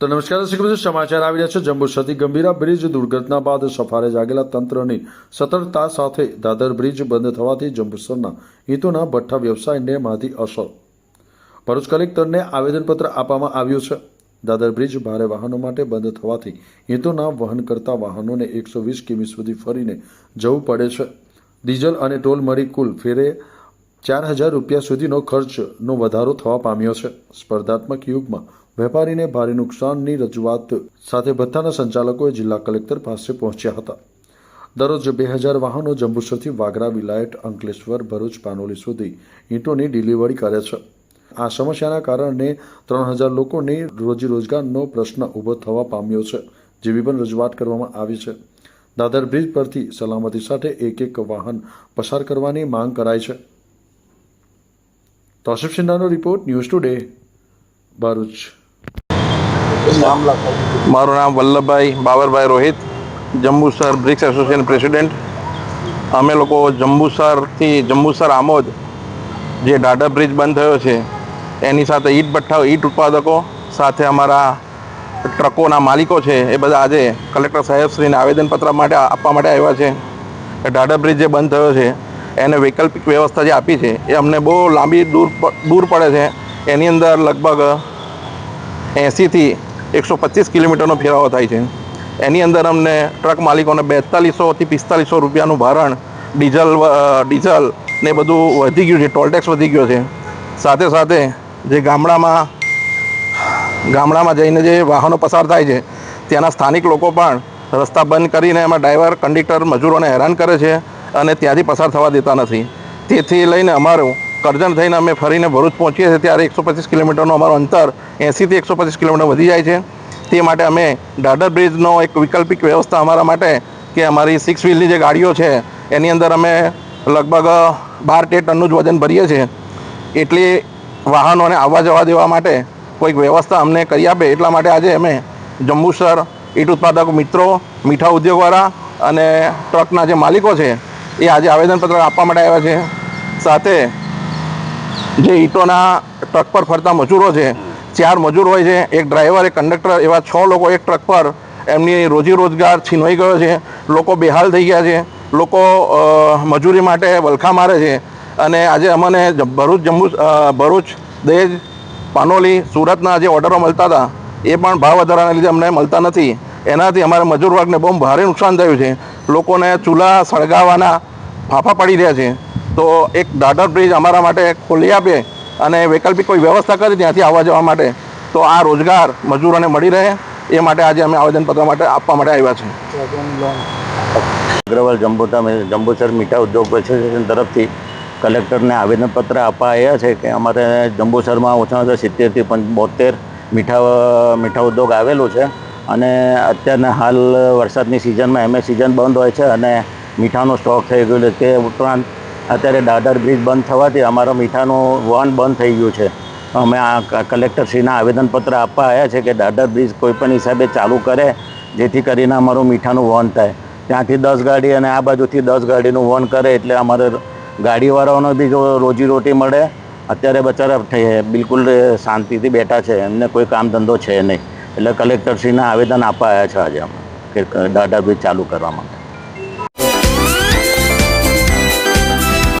તો નમસ્કાર દર્શક મિત્રો, સમાચાર આવી રહ્યા છે. જંબુસરથી ગંભીરા બ્રિજ દુર્ઘટના બાદ સફારે જાગેલા તંત્રની સતર્કતા સાથે દાદર બ્રિજ બંધ થવાથી જંબુસરના હિતોના ભઠ્ઠા વ્યવસાયને માધી અસર. ભરૂચ કલેક્ટરને આવેદનપત્ર આપવામાં આવ્યું છે. દાદર બ્રિજ ભારે વાહનો માટે બંધ થવાથી હિતોના વહન કરતા વાહનોને એકસો વીસ કિમી સુધી ફરીને જવું પડે છે. ડીઝલ અને ટોલ મળી કુલ ફેરે ચાર હજાર રૂપિયા સુધીનો ખર્ચનો વધારો થવા પામ્યો છે. સ્પર્ધાત્મક યુગમાં વેપારીને ભારે નુકસાનની રજૂઆત સાથે ભથ્થાના સંચાલકોએ જિલ્લા કલેક્ટર પાસે પહોંચ્યા હતા. દરરોજ બે હજાર વાહનો જંબુસરથી વાગરા, વિલાયત, અંકલેશ્વર, ભરૂચ, પાનોલી સુધી ઈંટોની ડિલિવરી કરે છે. આ સમસ્યાના કારણે ત્રણ હજાર લોકોની રોજીરોજગારનો પ્રશ્ન ઊભો થવા પામ્યો છે, જેવી પણ રજૂઆત કરવામાં આવી છે. દાદર બ્રિજ પરથી સલામતી સાથે એક એક વાહન પસાર કરવાની માંગ કરાઈ છે. તોશિફ સિન્હાનો રિપોર્ટ ન્યૂઝ ટુડે, ભરૂચ. મારું નામ Vallabhbhai Babarbhai Rohit, Jambusar bricks association president. અમે લોકો જંબુસરથી જંબુસર આમોદ, જે ડાડા બ્રિજ બંધ થયો છે, એની સાથે ઈટ ભઠ્ઠા ઈટ ઉત્પાદકો સાથે અમારા ટ્રકોના માલિકો છે, એ બધા આજે કલેક્ટર સાહેબશ્રીને આવેદનપત્ર માટે આપવા માટે આવ્યા છે. ડાડા બ્રિજ જે બંધ થયો છે, એને વૈકલ્પિક વ્યવસ્થા જે આપી છે, એ અમને બહુ લાંબી દૂર દૂર પડે છે. એની અંદર લગભગ એંસીથી એકસો પચીસ કિલોમીટરનો ફેરાવો થાય છે. એની અંદર અમને ટ્રક માલિકોને બેતાલીસોથી પિસ્તાલીસો રૂપિયાનું ભારણ, ડીઝલ ડીઝલ ને બધું વધી ગયું છે ટોલટેક્સ વધી ગયો છે. સાથે સાથે જે ગામડામાં ગામડામાં જઈને જે વાહનો પસાર થાય છે, ત્યાંના સ્થાનિક લોકો પણ રસ્તા બંધ કરીને એમાં ડ્રાઈવર, કંડક્ટર, મજૂરોને હેરાન કરે છે અને ત્યાંથી પસાર થવા દેતા નથી. તેથી લઈને અમારું કરજણ થઈને અમે ફરીને ભરૂચ પહોંચીએ છીએ, ત્યારે એકસો પચીસ કિલોમીટરનું અમારું અંતર એંસીથી એકસો પચીસ કિલોમીટર વધી જાય છે. તે માટે અમે દાદર બ્રિજનો એક વૈકલ્પિક વ્યવસ્થા અમારા માટે કે અમારી સિક્સ વ્હીલની જે ગાડીઓ છે, એની અંદર અમે લગભગ બાર તેર ટનનું જ વજન ભરીએ છીએ. એટલે વાહનોને આવવા જવા દેવા માટે કોઈક વ્યવસ્થા અમને કરી આપે, એટલા માટે આજે અમે જંબુસર ઈટ ઉત્પાદક મિત્રો, મીઠા ઉદ્યોગવાળા અને ટ્રકના જે માલિકો છે, એ આજે આવેદનપત્ર આપવા માટે આવ્યા છે. સાથે જે ઈંટોના ટ્રક પર ફરતા મજૂરો છે, ચાર મજૂર હોય છે, એક ડ્રાઈવર, એક કંડક્ટર, એવા છ લોકો એક ટ્રક પર એમની રોજી રોજગાર છીનવાઈ ગયો છે, લોકો બેહાલ થઈ ગયા છે, લોકો મજૂરી માટે વલખા મારે છે અને આજે અમને ભરૂચ જમ્મુ ભરૂચ દહેજ પાનોલી, સુરતના જે ઓર્ડરો મળતા હતા, એ પણ ભાવ વધારાના લીધે અમને મળતા નથી. એનાથી અમારા મજૂર વર્ગને બહુ ભારે નુકસાન થયું છે. લોકોને ચૂલા સળગાવવાના ફાફા પડી રહ્યા છે. તો એક દાદર બ્રિજ અમારા માટે ખોલી આપે અને વૈકલ્પિક કોઈ વ્યવસ્થા કરે ત્યાંથી આવવા જવા માટે. તો આ રોજગાર મજૂરોને મળી રહે એ માટે આજે અમે આવેદનપત્ર માટે આપવા માટે આવ્યા છે અગ્રવાલ જંબુતા જંબુસર મીઠા ઉદ્યોગ એસોસિએશન તરફથી કલેક્ટરને આવેદનપત્ર આપવા આવ્યા છે કે અમારે જંબુસરમાં ઓછામાં ઓછા સિત્તેરથી પંચ બોતેર મીઠા મીઠા ઉદ્યોગ આવેલું છે. અને અત્યારના હાલ વરસાદની સિઝનમાં એમએ સિઝન બંધ હોય છે અને મીઠાનો સ્ટોક થઈ ગયો છે તે ઉપરાંત અત્યારે દાદર બ્રિજ બંધ થવાથી અમારો મીઠાનું વહન બંધ થઈ ગયું છે. અમે આ કલેક્ટરશ્રીના આવેદનપત્ર આપવા આવ્યા છે કે દાદર બ્રિજ કોઈપણ હિસાબે ચાલુ કરે, જેથી કરીને અમારું મીઠાનું વહન થાય. ત્યાંથી દસ ગાડી અને આ બાજુથી દસ ગાડીનું વહન કરે એટલે અમારે ગાડીવાળાઓને બી જો રોજીરોટી મળે, અત્યારે બચારા થઈ- બિલકુલ શાંતિથી બેઠા છે. એમને કોઈ કામ ધંધો છે નહીં. એટલે કલેક્ટરશ્રીના આવેદન આપવા આવ્યા છે આજે અમે કે, દાદર બ્રિજ ચાલુ કરવા માટે.